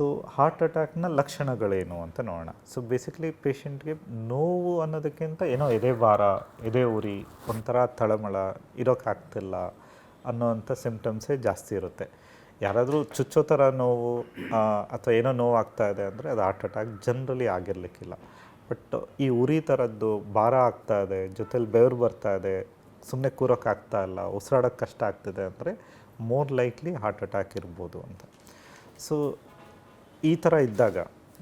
So heart ಅಟ್ಯಾಕ್ನ ಲಕ್ಷಣಗಳೇನು ಅಂತ ನೋಡೋಣ. ಸೊ ಬೇಸಿಕಲಿ ಪೇಷಂಟ್ಗೆ ನೋವು ಅನ್ನೋದಕ್ಕಿಂತ ಏನೋ ಎದೆ ಭಾರ, ಎದೆ ಉರಿ, ಒಂಥರ ತಳಮಳ ಇರೋಕ್ಕಾಗ್ತಿಲ್ಲ ಅನ್ನೋವಂಥ ಸಿಮ್ಟಮ್ಸೇ ಜಾಸ್ತಿ ಇರುತ್ತೆ. ಯಾರಾದರೂ ಚುಚ್ಚೋ ಥರ ನೋವು ಅಥವಾ ಏನೋ ನೋವು ಆಗ್ತಾ ಇದೆ ಅಂದರೆ ಅದು ಹಾರ್ಟ್ ಅಟ್ಯಾಕ್ ಜನರಲಿ ಆಗಿರಲಿಕ್ಕಿಲ್ಲ. ಬಟ್ ಈ ಉರಿ ಥರದ್ದು ಭಾರ ಆಗ್ತಾ ಇದೆ, ಜೊತೇಲಿ ಬೆವರು ಬರ್ತಾ ಇದೆ ಸುಮ್ಮನೆ ಕೂರೋಕ್ಕಾಗ್ತಾ ಇಲ್ಲ ಉಸಿರಾಡೋಕ್ಕೆ ಕಷ್ಟ ಆಗ್ತಿದೆ ಅಂದರೆ ಮೋರ್ ಲೈಕ್ಲಿ ಹಾರ್ಟ್ ಅಟ್ಯಾಕ್ ಇರ್ಬೋದು ಅಂತ. ಸೊ ಈ ಥರ ಇದ್ದಾಗ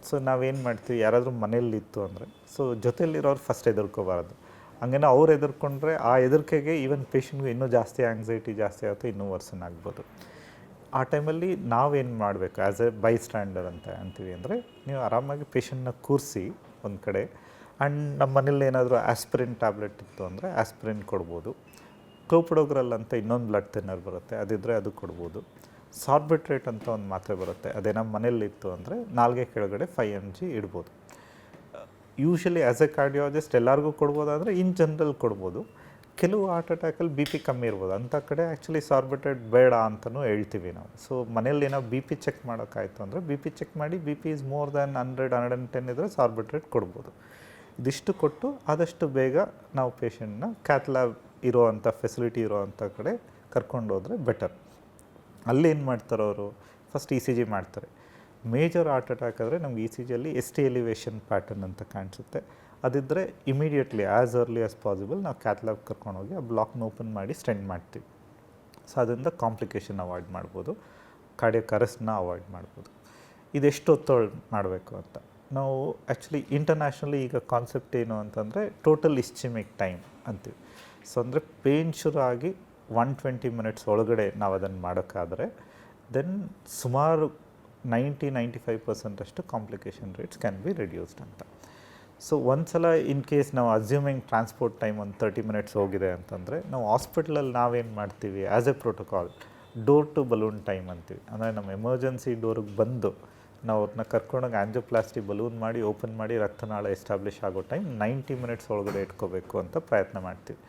ಸೊ ನಾವೇನು ಮಾಡ್ತೀವಿ, ಯಾರಾದರೂ ಮನೆಯಲ್ಲಿತ್ತು ಅಂದರೆ ಸೊ ಜೊತೆಯಲ್ಲಿರೋರು ಫಸ್ಟ್ ಎದುರ್ಕೋಬಾರ್ದು ಹಂಗೇನ ಅವ್ರು ಎದುರ್ಕೊಂಡ್ರೆ ಆ ಹೆದರಿಕೆಗೆ ಈವನ್ ಪೇಷಂಟ್ಗೆ ಇನ್ನೂ ಜಾಸ್ತಿ ಆಂಗ್ಸೈಟಿ ಜಾಸ್ತಿ ಆಗುತ್ತೆ, ಇನ್ನೂ ವರ್ಸನ್ ಆಗ್ಬೋದು. ಆ ಟೈಮಲ್ಲಿ ನಾವೇನು ಮಾಡಬೇಕು ಆ್ಯಸ್ ಎ ಬೈ ಸ್ಟ್ಯಾಂಡರ್ ಅಂತ ಅಂತೀವಿ ಅಂದರೆ, ನೀವು ಆರಾಮಾಗಿ ಪೇಷಂಟ್ನ ಕೂರಿಸಿ ಒಂದು ಕಡೆ. ಆ್ಯಂಡ್ ನಮ್ಮ ಮನೇಲಿ ಏನಾದರೂ ಆಸ್ಪಿರಿನ್ ಟ್ಯಾಬ್ಲೆಟ್ ಇತ್ತು ಅಂದರೆ ಆಸ್ಪಿರಿನ್ ಕೊಡ್ಬೋದು. ಕ್ಲೋಪಿಡೋಗ್ರಲ್ ಅಂತ ಇನ್ನೊಂದು ಬ್ಲಡ್ ಥಿನ್ನರ್ ಬರುತ್ತೆ ಅದಿದ್ದರೆ ಅದು ಕೊಡ್ಬೋದು. ಸಾರ್ಬಿಟ್ರೇಟ್ ಅಂತ ಒಂದು ಮಾತ್ರೆ ಬರುತ್ತೆ. ಅದೇ ನಮ್ಮ ಮನೇಲಿತ್ತು ಅಂದರೆ ನಾಲ್ಗೆ ಕೆಳಗಡೆ ಫೈವ್ ಎಂ ಜಿ ಇಡ್ಬೋದು. ಯೂಶಲಿ ಆ್ಯಸ್ ಎ ಕಾರ್ಡಿಯಾಲಜಿಸ್ಟ್ ಎಲ್ಲರಿಗೂ ಕೊಡ್ಬೋದಾದರೆ ಇನ್ ಜನರಲ್ ಕೊಡ್ಬೋದು. ಕೆಲವು ಹಾರ್ಟ್ ಅಟ್ಯಾಕಲ್ಲಿ ಬಿ ಪಿ ಕಮ್ಮಿ ಇರ್ಬೋದು. ಅಂಥ ಕಡೆ ಆ್ಯಕ್ಚುಲಿ ಸಾರ್ಬಿಟ್ರೇಟ್ ಬೇಡ ಅಂತಲೂ ಹೇಳ್ತೀವಿ ನಾವು. ಸೊ ಮನೇಲಿ ಏನೋ ಬಿ ಪಿ ಚೆಕ್ ಮಾಡೋಕ್ಕಾಯ್ತು ಅಂದರೆ ಬಿ ಪಿ ಚೆಕ್ ಮಾಡಿ B P is more than hundred hundred and ten ಇದ್ದರೆ ಸಾರ್ಬಿಟ್ರೇಟ್ ಕೊಡ್ಬೋದು. ಇದಿಷ್ಟು ಕೊಟ್ಟು ಆದಷ್ಟು ಬೇಗ ನಾವು ಪೇಷಂಟ್ನ ಇರೋ ಅಂಥ ಫೆಸಿಲಿಟಿ ಇರೋ ಅಂಥ ಕಡೆ ಕರ್ಕೊಂಡು ಹೋದರೆ ಬೆಟರ್ ಅಲ್ಲೇನು ಮಾಡ್ತಾರೆ ಅವರು? ಫಸ್ಟ್ ಇ ಸಿ ಜಿ ಮಾಡ್ತಾರೆ. ಮೇಜರ್ ಹಾರ್ಟ್ ಅಟ್ಯಾಕ್ ಆದರೆ ನಮ್ಗೆ ಇ ಸಿ ಜಿಯಲ್ಲಿ ಎಸ್ ಟಿ ಎಲಿವೇಷನ್ ಪ್ಯಾಟರ್ನ್ ಅಂತ ಕಾಣಿಸುತ್ತೆ. ಅದಿದ್ದರೆ immediately as early as possible ನಾವು ಕ್ಯಾತ್ಲಾಗ್ ಕರ್ಕೊಂಡೋಗಿ ಆ ಬ್ಲಾಕ್ನ ಓಪನ್ ಮಾಡಿ ಸ್ಟೆಂಡ್ ಮಾಡ್ತೀವಿ. ಸೊ ಅದರಿಂದ ಕಾಂಪ್ಲಿಕೇಶನ್ ಅವಾಯ್ಡ್ ಮಾಡ್ಬೋದು. ಕಾರ್ಡಿಯಕ್ ಅರೆಸ್ಟ್ನ ಅವಾಯ್ಡ್ ಮಾಡ್ಬೋದು. ಇದೆಷ್ಟು ಹೊತ್ತೊಳ್ ಮಾಡಬೇಕು ಅಂತ? ನಾವು ಆ್ಯಕ್ಚುಲಿ ಇಂಟರ್ನ್ಯಾಷನಲಿ ಈಗ ಕಾನ್ಸೆಪ್ಟ್ ಏನು ಅಂತಂದರೆ ಟೋಟಲ್ ಇಸ್ಚಿಮಿಕ್ ಟೈಮ್ ಅಂತೀವಿ. ಸೊ ಅಂದರೆ ಪೇನ್ ಶುರು ಆಗಿ ಒನ್ ಟ್ವೆಂಟಿ ಮಿನಿಟ್ಸ್ ಒಳಗಡೆ ನಾವು ಅದನ್ನು ಮಾಡೋಕ್ಕಾದರೆ ದೆನ್ ಸುಮಾರು ನೈಂಟಿ ನೈಂಟಿ ಫೈವ್ ಪರ್ಸೆಂಟ್ ಅಷ್ಟು complication rates can be reduced ಅಂತ. ಸೊ ಒಂದ್ಸಲ ಇನ್ ಕೇಸ್ ನಾವು ಅಸ್ಯೂಮಿಂಗ್ ಟ್ರಾನ್ಸ್ಪೋರ್ಟ್ ಟೈಮ್ ಒಂದು ತರ್ಟಿ ಮಿನಿಟ್ಸ್ ಹೋಗಿದೆ ಅಂತಂದರೆ, ನಾವು ಹಾಸ್ಪಿಟ್ಲಲ್ಲಿ ನಾವೇನು ಮಾಡ್ತೀವಿ? As a protocol door to balloon time ಅಂತೀವಿ. ಅಂದರೆ ನಮ್ಮ ಎಮರ್ಜೆನ್ಸಿ ಡೋರಿಗೆ ಬಂದು ನಾವು ಅವ್ರನ್ನ ಕರ್ಕೊಂಡೋಗಿ ಆ್ಯಂಜೋಪ್ಲಾಸ್ಟಿ ಬಲೂನ್ ಮಾಡಿ ಓಪನ್ ಮಾಡಿ ರಕ್ತನಾಳ ಎಸ್ಟಾಬ್ಲಿಷ್ ಆಗೋ ಟೈಮ್ ನೈಂಟಿ ಮಿನಿಟ್ಸ್ ಒಳಗಡೆ ಇಟ್ಕೋಬೇಕು ಅಂತ ಪ್ರಯತ್ನ ಮಾಡ್ತೀವಿ.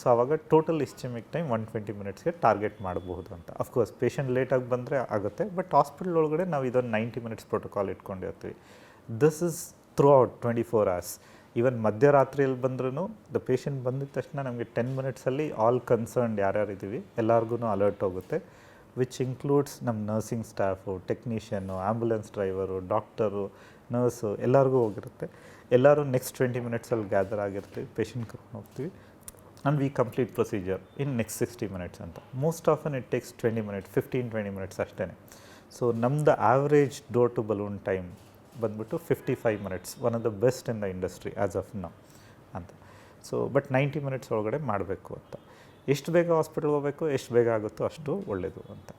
ಸೊ ಆವಾಗ total ischemic time one twenty ಮಿನಿಟ್ಸ್ಗೆ target ಮಾಡಬಹುದು ಅಂತ. ಅಫ್ಕೋರ್ಸ್ ಪೇಷಂಟ್ ಲೇಟಾಗಿ ಬಂದರೆ ಆಗುತ್ತೆ ಬಟ್ ಹಾಸ್ಪಿಟಲ್ ಒಳಗಡೆ ನಾವು ಇದೊಂದು ನೈಂಟಿ ಮಿನಿಟ್ಸ್ ಪ್ರೋಟೋಕಾಲ್ ಇಟ್ಕೊಂಡಿರ್ತೀವಿ. This is throughout twenty four hours even ಮಧ್ಯರಾತ್ರಿಯಲ್ಲಿ ಬಂದ್ರೂ ದ ಪೇಷಂಟ್ ಬಂದಿದ ತಕ್ಷಣ ನಮಗೆ ಟೆನ್ ಮಿನಿಟ್ಸಲ್ಲಿ ಆಲ್ ಕನ್ಸರ್ನ್ಡ್ ಯಾರ್ಯಾರು ಇದ್ದೀವಿ ಎಲ್ಲರಿಗೂ ಅಲರ್ಟ್ ಹೋಗುತ್ತೆ ವಿಚ್ ಇನ್ಕ್ಲೂಡ್ಸ್ ನಮ್ಮ nursing staff technician ambulance driver doctor nurse ಎಲ್ಲರಿಗೂ ಹೋಗಿರುತ್ತೆ. ಎಲ್ಲರೂ ನೆಕ್ಸ್ಟ್ ಟ್ವೆಂಟಿ ಮಿನಿಟ್ಸಲ್ಲಿ ಗ್ಯಾದರ್ ಆಗಿರ್ತೀವಿ ಪೇಷಂಟ್ ಕರ್ಕೊಂಡು ಹೋಗ್ತೀವಿ. And we complete procedure in next sixty minutes ಅಂತ. Most often it takes twenty minutes fifteen twenty minutes ಅಷ್ಟೇ ಸೊ ನಮ್ದು average door to balloon time ಬಂದ್ಬಿಟ್ಟು fifty five minutes one of the best in the industry as of now ಅಂತ. So but ninety minutes ಒಳಗಡೆ ಮಾಡಬೇಕು ಅಂತ. ಎಷ್ಟು ಬೇಗ hospital ಹೋಗಬೇಕು, ಎಷ್ಟು ಬೇಗ ಆಗುತ್ತೋ ಅಷ್ಟು ಒಳ್ಳೆಯದು ಅಂತ.